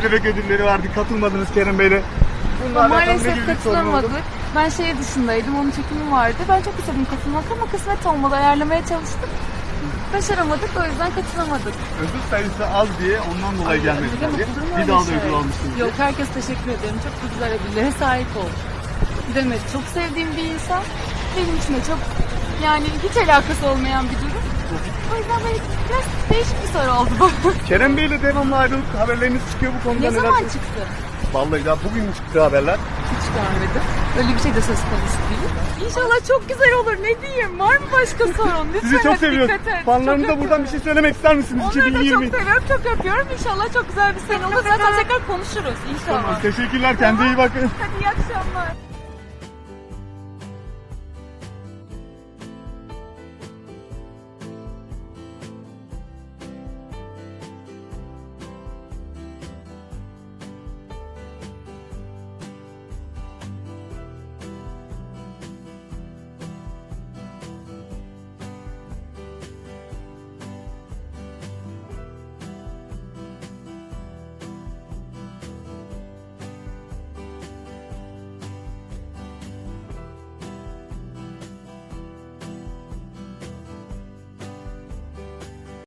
kelebek ödülleri vardı. Katılmadınız Kerem Bey'le. Maalesef katılamadık. Ben şehir dışındaydım, onun çekimi vardı. Ben çok istedim katılmak ama kısmet olmadı. Ayarlamaya çalıştık. Başaramadık, o yüzden katılamadık. Ödül sayısı az diye ondan dolayı mu Bir daha da şey? ödül almışsınız. Yok, herkes teşekkür ederim. Çok güzel ödüllere sahip oldum. Demet çok sevdiğim bir insan. Benim için de çok yani hiç alakası olmayan bir durum. O yüzden böyle biraz değişik bir soru oldu bu. Kerem Bey'le devamlı ayrılık haberleriniz çıkıyor bu konuda ne neler? zaman çıktı? Vallahi ya bugün mü çıktı haberler? Hiç görmedim. Öyle bir şey de söz konusu değil. İnşallah çok güzel olur. Ne diyeyim? Var mı başka sorun? Lütfen Sizi çok hadi seviyorum. dikkat et. Fanlarınıza buradan bir şey söylemek ister misiniz? Onları da 2020. çok seviyorum, çok öpüyorum. İnşallah çok güzel bir sene olur. Zaten tekrar konuşuruz inşallah. Tamam, teşekkürler. Kendinize iyi bakın. Hadi iyi akşamlar.